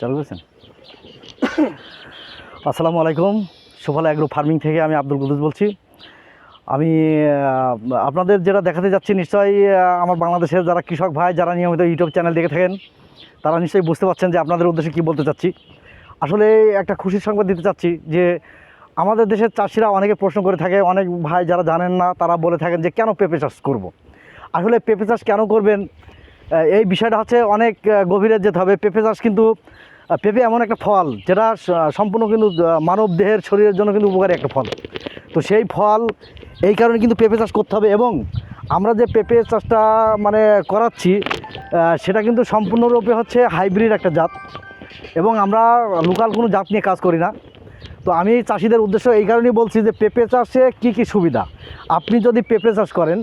চালু করেছেন? আসসালামু আলাইকুম, সুফলা অ্যাগ্রো ফার্মিং থেকে আমি আব্দুল কুদুস বলছি। আমি আপনাদের যেটা দেখাতে যাচ্ছি নিশ্চয়ই আমার বাংলাদেশের যারা কৃষক ভাই, যারা নিয়মিত ইউটিউব চ্যানেল দেখে থাকেন, তারা নিশ্চয়ই বুঝতে পারছেন যে আপনাদের উদ্দেশ্যে কী বলতে চাচ্ছি। আসলে একটা খুশির সংবাদ দিতে চাচ্ছি যে, আমাদের দেশের চাষিরা অনেকে প্রশ্ন করে থাকে, অনেক ভাই যারা জানেন না, তারা বলে থাকেন যে, কেন পেঁপে চাষ করব। আসলে পেঁপে চাষ কেন করবেন? এই বিষয়টা হচ্ছে অনেক গভীরে যেতে হবে। পেঁপে চাষ কিন্তু পেঁপে এমন একটা ফল যেটা সম্পূর্ণ কিন্তু মানব দেহের শরীরের জন্য কিন্তু উপকারী একটা ফল। তো সেই ফল, এই কারণে কিন্তু পেঁপে চাষ করতে হবে এবং আমরা যে পেঁপে চাষটা মানে করাচ্ছি সেটা কিন্তু সম্পূর্ণরূপে হচ্ছে হাইব্রিড একটা জাত এবং আমরা লোকাল কোনো জাত নিয়ে কাজ করি না। তো আমি চাষিদের উদ্দেশ্য এই কারণেই বলছি যে পেঁপে চাষে কি কি সুবিধা? আপনি যদি পেঁপে চাষ করেন,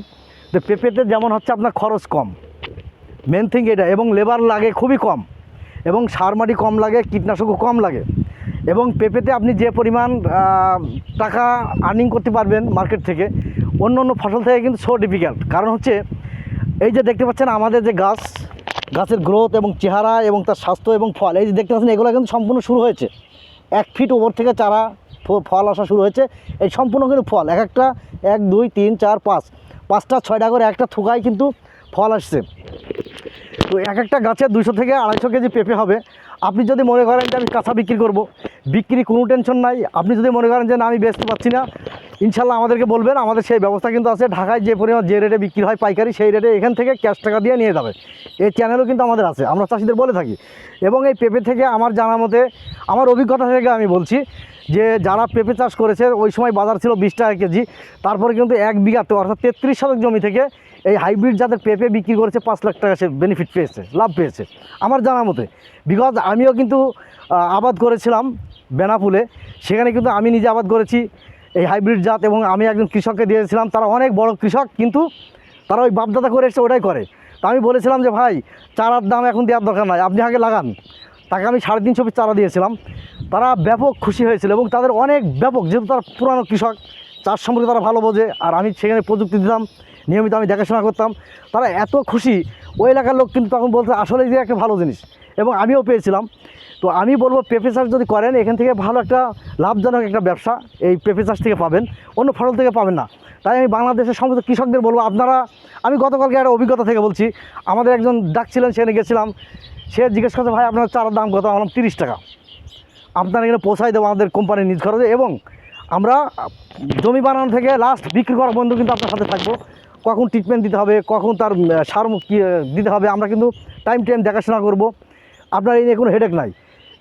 তো পেঁপেতে যেমন হচ্ছে আপনার খরচ কম। মেন থিং এটা, এবং লেবার লাগে খুবই কম, এবং সার মাটি কম লাগে, কীটনাশকও কম লাগে, এবং পেঁপেতে আপনি যে পরিমাণ টাকা আর্নিং করতে পারবেন মার্কেট থেকে, অন্য অন্য ফসল থেকে কিন্তু সো ডিফিকাল্ট কারণ হচ্ছে, এই যে দেখতে পাচ্ছেন আমাদের যে গাছ, গাছের গ্রোথ এবং চেহারা এবং তার স্বাস্থ্য এবং ফল, এই যে দেখতে পাচ্ছেন এগুলো কিন্তু সম্পূর্ণ শুরু হয়েছে। এক ফিট ওপর থেকে চারা ফল আসা শুরু হয়েছে, এই সম্পূর্ণ কিন্তু ফল, এক একটা, এক, দুই, তিন, চার, পাঁচ, পাঁচটা, ছয়টা করে একটা থুকায় কিন্তু ফল আসছে। তো এক একটা গাছে দুশো থেকে আড়াইশো কেজি পেঁপে হবে। আপনি যদি মনে করেন যে আমি কাঁচা বিক্রি করব, বিক্রি কোনো টেনশন নাই। আপনি যদি মনে করেন যে না, আমি বেচতে পারছি না ইনশাল্লাহ আমাদেরকে বলবেন, আমাদের সেই ব্যবস্থা কিন্তু আছে। ঢাকায় যে পরিমাণ যে রেটে বিক্রি হয় পাইকারি, সেই রেটে এখান থেকে ক্যাশ টাকা দিয়ে নিয়ে যাবে। এই চ্যানেলও কিন্তু আমাদের আছে, আমরা চাষিদের বলে থাকি। এবং এই পেঁপে থেকে আমার জানা মতে, আমার অভিজ্ঞতা থেকে আমি বলছি যে, যারা পেঁপে চাষ করেছে, ওই সময় বাজার ছিল বিশ টাকা কেজি, তারপরে কিন্তু এক বিঘাতে, অর্থাৎ তেত্রিশ শতক জমি থেকে এই হাইব্রিড জাতের পেঁপে বিক্রি করেছে পাঁচ লাখ টাকা সে বেনিফিট পেয়েছে, লাভ পেয়েছে। আমার জানা মতে বিকজ আমিও কিন্তু আবাদ করেছিলাম বেনাপুলে, সেখানে কিন্তু আমি নিজে আবাদ করেছি। এই হাইব্রিড জাত এবং আমি একজন কৃষককে দিয়েছিলাম, তারা অনেক বড় কৃষক, কিন্তু তারা ওই বাপদাদা করে এসছে ওটাই করে। তা আমি বলেছিলাম যে, ভাই, চারার দাম এখন দেওয়ার দরকার নাই, আপনি আগে লাগান। তাকে আমি সাড়ে তিনশো পিস চারা দিয়েছিলাম। তারা ব্যাপক খুশি হয়েছিল এবং তাদের অনেক ব্যাপক, যেহেতু তারা পুরানো কৃষক, চাষ সম্পর্কে তারা ভালো বোঝে, আর আমি সেখানে প্রযুক্তি দিতাম, নিয়মিত আমি দেখাশোনা করতাম। তারা এত খুশি, ওই এলাকার লোক কিন্তু তখন বলতে আসলে যে একটা ভালো জিনিস। এবং আমিও পেয়েছিলাম। তো আমি বলব পেঁপে চাষ যদি করেন, এখান থেকে ভালো একটা লাভজনক একটা ব্যবসা এই পেঁপে চাষ থেকে পাবেন। অন্য ফসল থেকে পাবেন না। তাই আমি বাংলাদেশের সমস্ত কৃষকদের বলব, আপনারা, আমি গতকালকে একটা অভিজ্ঞতা থেকে বলছি, আমাদের একজন ডাকছিলেন সেখানে গেছিলাম। সে জিজ্ঞেস করছে, ভাই, আপনার চারার দাম কত? আমার তিরিশ টাকা। আপনারা এখানে পৌঁছাই দেবো আমাদের কোম্পানির নিজ খরচে এবং আমরা জমি বানানো থেকে লাস্ট বিক্রি করা বন্ধু কিন্তু আপনার সাথে থাকব। কখন ট্রিটমেন্ট দিতে হবে, কখন তার সার দিতে হবে, আমরা কিন্তু টাইম টাইম দেখাশোনা করব। আপনার এই নিয়ে কোনো হেডেক নাই।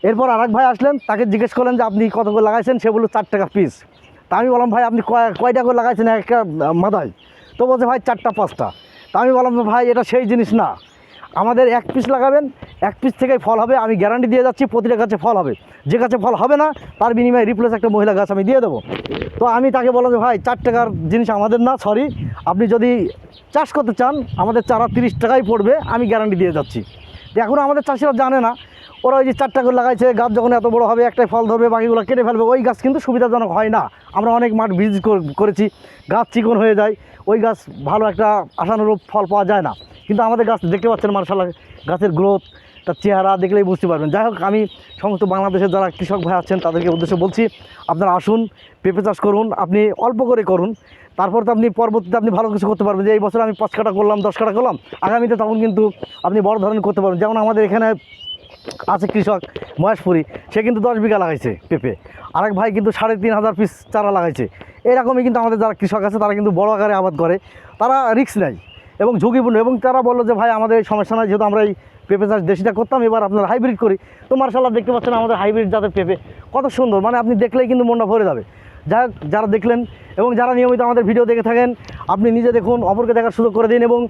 এরপর আরেক ভাই আসলেন, তাকে জিজ্ঞেস করলেন যে আপনি কত করে লাগাইছেন? সে বলল, চার টাকা পিস তা আমি বললাম, ভাই, আপনি কয় কয়টা করে লাগাইছেন? একটা মাথায়। তো বলছে, ভাই, চারটা, পাঁচটা। তা আমি বললাম, ভাই, এটা সেই জিনিস না। আমাদের এক পিস লাগাবেন, এক পিস থেকেই ফল হবে। আমি গ্যারান্টি দিয়ে যাচ্ছি, প্রতিটা গাছে ফল হবে। যে গাছে ফল হবে না, তার বিনিময়ে রিপ্লেস একটা মহিলা গাছ আমি দিয়ে দেবো। তো আমি তাকে বললাম যে, ভাই, চার টাকার জিনিস আমাদের না সরি আপনি যদি চাষ করতে চান, আমাদের চারা তিরিশ টাকাই পড়বে, আমি গ্যারান্টি দিয়ে যাচ্ছি। এখন আমাদের চাষিরা জানে না। ওরা ওই যে চারটা করে লাগাইছে, গাছ যখন এত বড় হবে, একটাই ফল ধরবে, বাকিগুলো কেটে ফেলবে, ওই গাছ কিন্তু সুবিধাজনক হয় না। আমরা অনেক মাঠ ভিজিট করেছি, গাছ চিকন হয়ে যায়, ওই গাছ ভালো একটা আশানুরূপ ফল পাওয়া যায় না। কিন্তু আমাদের গাছ দেখতে পাচ্ছেন, মার্শাল্লাহ, গাছের গ্রোথ তার চেহারা দেখলেই বুঝতে পারবেন। যাই হোক, আমি সমস্ত বাংলাদেশের যারা কৃষক ভাই আছেন, তাদেরকে উদ্দেশ্যে বলছি, আপনারা আসুন, পেঁপে চাষ করুন, আপনি অল্প করে করুন তারপর তো আপনি পরবর্তীতে আপনি ভালো কিছু করতে পারবেন। যে এই বছর আমি পাঁচ কাটা করলাম, দশ কাটা করলাম, আগামীতে তখন কিন্তু আপনি বড় ধরনের করতে পারবেন। যেমন আমাদের এখানে আছে কৃষক মহেশপুরি, সে কিন্তু দশ বিঘা লাগাইছে পেঁপে। আরেক ভাই কিন্তু সাড়ে তিন হাজার পিস চারা লাগাইছে। এরকমই কিন্তু আমাদের যারা কৃষক আছে, তারা কিন্তু বড় আকারে আবাদ করে। তারা রিস্ক নেয় এবং ঝুঁকিপূর্ণ। এবং তারা বলল যে, ভাই, আমাদের এই সমস্যা নাই, যেহেতু আমরা এই পেঁপে চাষ দেশিটা করতাম, এবার আপনার হাইব্রিড করি। তো মার্শাল্লাহ, দেখতে পাচ্ছেন আমাদের হাইব্রিড জাতের পেঁপে। কত সুন্দর। মানে আপনি দেখলেই কিন্তু মনটা ভরে যাবে। যাই যারা দেখলেন এবং যারা নিয়মিত আমাদের ভিডিও দেখে থাকেন, আপনি নিজে দেখুন, অপরকে দেখার সুযোগ করে দিন এবং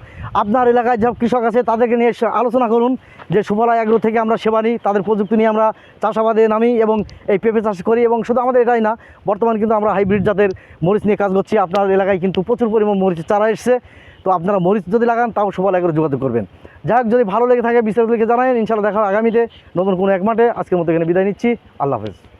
আপনার এলাকায় সব কৃষক আছে তাদেরকে নিয়ে আলোচনা করুন যে সুফলা এগ্রো থেকে আমরা সেবা নিই, তাদের প্রযুক্তি নিয়ে আমরা চাষাবাদে নামি এবং এই পেঁপে চাষ করি এবং শুধু আমাদের এটাই না, বর্তমান কিন্তু আমরা হাইব্রিড জাতের মরিচ নিয়ে কাজ করছি। আপনার এলাকায় কিন্তু প্রচুর পরিমাণ মরিচ চারা এসছে। তো আপনারা মরিচ যদি লাগান, তাও সুফলা এগ্রো যোগাযোগ করবেন। যাই হোক, যদি ভালো লেগে থাকে, বিস্তারিত লিখে জানাবেন ইনশাআল্লাহ দেখা আগামীতে নতুন কোনো এক মাঠে। আজকের মতো এখানে বিদায় নিচ্ছি। আল্লাহ হাফেজ।